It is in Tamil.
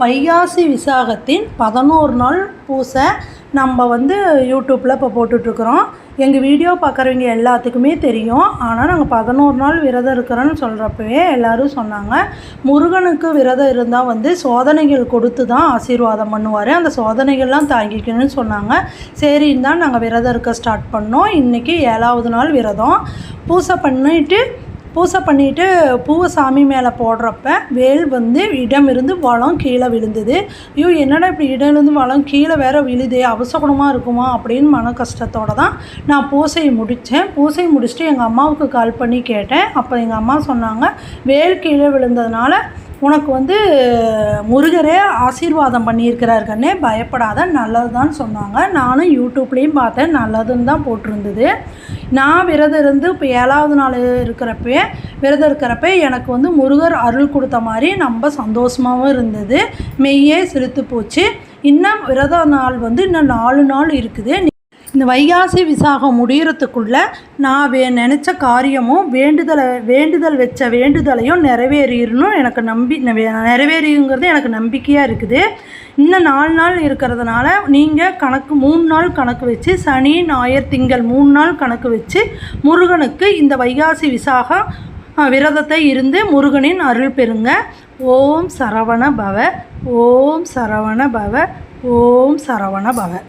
வைகாசி விசாகத்தின் பதினோரு நாள் பூசை நம்ம வந்து யூடியூப்பில் இப்போ போட்டுட்ருக்குறோம். எங்கள் வீடியோ பார்க்குறவங்க எல்லாத்துக்குமே தெரியும். ஆனால் நாங்கள் பதினோரு நாள் விரதம் இருக்கிறோன்னு சொல்கிறப்பவே எல்லோரும் சொன்னாங்க. முருகனுக்கு விரதம் இருந்தால் வந்து சோதனைகள் கொடுத்து தான் ஆசீர்வாதம் பண்ணுவார். அந்த சோதனைகள்லாம் தாங்கிக்கணும்னு சொன்னாங்க. சரின்னு தான் நாங்கள் விரதம் இருக்க ஸ்டார்ட் பண்ணோம். இன்றைக்கி ஏழாவது நாள் விரதம். பூசை பண்ணிட்டு பூசை பண்ணிவிட்டு பூவை சாமி மேலே போடுறப்ப வேல் வந்து இடம் இருந்து வளம் கீழே விழுந்தது. ஐயோ என்னடா இப்படி இடமிருந்து வளம் கீழே வேற விழுதே அவசகுணமாக இருக்குமா அப்படின்னு மன கஷ்டத்தோடு தான் நான் பூசையை முடித்தேன். பூசையை முடிச்சுட்டு எங்கள் அம்மாவுக்கு கால் பண்ணி கேட்டேன். அப்போ எங்கள் அம்மா சொன்னாங்க வேல் கீழே விழுந்ததுனால உனக்கு வந்து முருகரே ஆசீர்வாதம் பண்ணியிருக்கிறார் கண்ணே பயப்படாத நல்லது தான் சொன்னாங்க. நானும் யூடியூப்லேயும் பார்த்தேன் நல்லதுன்னு தான் போட்டிருந்தது. நான் விரதம் இருந்து இப்போ ஏழாவது நாள் இருக்கிறப்ப விரதம் இருக்கிறப்ப எனக்கு வந்து முருகர் அருள் கொடுத்த மாதிரி ரொம்ப சந்தோஷமாகவும் இருந்தது. மெய்யே சிரித்து போச்சு. இன்னும் விரத நாள் வந்து இன்னும் நாலு நாள் இருக்குது. இந்த வைகாசி விசாகம் முடியறதுக்குள்ள நான் வே நினச்ச காரியமும் வேண்டுதலை வேண்டுதல் வச்ச வேண்டுதலையும் நிறைவேறிடணும் எனக்கு நம்பி நிறைவேறிங்கிறது எனக்கு நம்பிக்கையாக இருக்குது. இன்னும் நாலு நாள் இருக்கிறதுனால நீங்கள் கணக்கு மூணு நாள் கணக்கு வச்சு சனி ஞாயிறு திங்கள் மூணு நாள் கணக்கு வச்சு முருகனுக்கு இந்த வைகாசி விசாகம் விரதத்தை இருந்து முருகனின் அருள் பெறுங்க. ஓம் சரவண பவ ஓம் சரவண பவ ஓம் சரவண பவ.